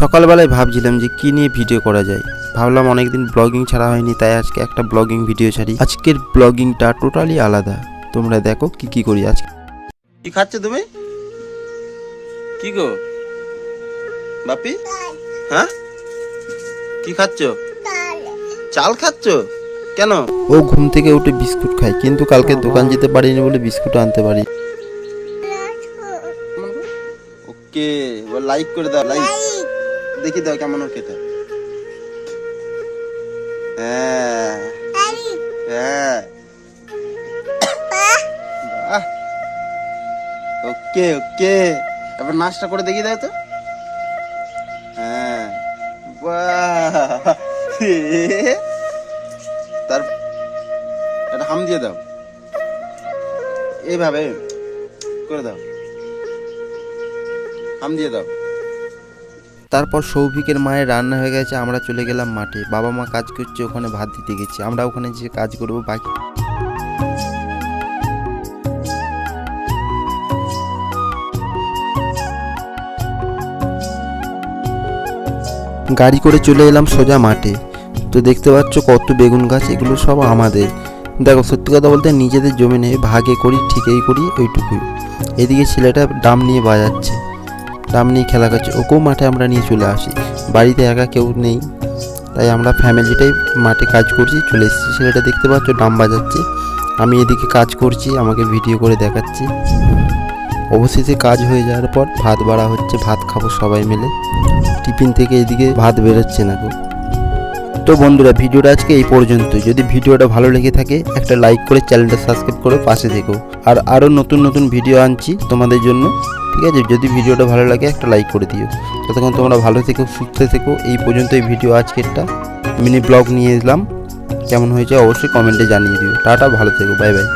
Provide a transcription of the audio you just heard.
সকালবেলায় ভাবছিলাম যে কি নিয়ে ভিডিও করা যায়। ভাবলাম অনেকদিন ব্লগিং ছাড়া হয়নি তাই আজকে একটা ব্লগিং ভিডিও ছাড়ি। আজকের ব্লগিংটা টোটালি আলাদা। তোমরা দেখো কি কি করি আজকে। কি খাচ্ছ তুমি? কি গো? বাপি? হ্যাঁ? কি খাচ্ছ? চাল খাচ্ছ? কেন? ও ঘুম থেকে উঠে বিস্কুট খায় কিন্তু কালকে দোকান যেতে পারিনি বলে বিস্কুট আনতে পারি। ওকে লাইক করে দাও লাইক দেখি দাও কেমন ওর খেতে। হ্যাঁ। হ্যাঁ। ওকে ওকে। এবার নাচটা করে দেখি দাও তো। হ্যাঁ। তার একটা হাম দিয়ে দাও। এইভাবে করে দাও। হাম দিয়ে দাও। তারপর সৌভিকের মায়ের রান্না হয়ে গেছে, আমরা চলে গেলাম মাঠে। বাবা মা কাজ করছে, ওখানে ভাত দিতে গেছি। আমরা ওখানে যে কাজ করব, বাকি গাড়ি করে চলে এলাম সোজা মাঠে। তো দেখতে পাচ্ছ কত বেগুন গাছ, এগুলো সব আমাদের। দেখো, সত্যি কথা বলতে নিজেদের জমি নেই, ভাগে করি, ঠিকই করি, ওইটুকুই। এদিকে ছেলেটা ডাম নিয়ে বাজাচ্ছে। ডাম নিয়ে খেলা করছে। ওকেও মাঠে আমরা নিয়ে চলে আসি? বাড়িতে একা কেউ নেই। তাই আমরা ফ্যামিলিটাই মাঠে কাজ করছি, চলে এসেছি। ছেলেটা দেখতে পাচ্ছ, ডাম বাজাচ্ছে। আমি এদিকে কাজ করছি, আমাকে ভিডিও করে দেখাচ্ছি। অবশেষে কাজ হয়ে যাওয়ার পর ভাত বাড়া হচ্ছে, ভাত খাব সবাই মিলে। টিফিন থেকে এদিকে ভাত বেরোচ্ছে না গো। তো বন্ধুরা, ভিডিওটা আজকে এই পর্যন্ত যদি ভিডিওটা ভালো লেগে থাকে, একটা লাইক করে চ্যানেলটা সাবস্ক্রাইব করে পাশে থেকো। আর আরও নতুন নতুন ভিডিও আনছি তোমাদের জন্য, ঠিক আছে? যদি ভিডিওটা ভালো লাগে, একটা লাইক করে দিও। ততক্ষণ তোমরা ভালো থেকো, সুস্থ থেকো। এই পর্যন্ত এই ভিডিও আজকেরটা। মিনি ব্লগ নিয়ে এলাম। কেমন হয়েছে অবশ্যই কমেন্টে জানিয়ে দিও। টাটা, ভালো থেকো বাই বাই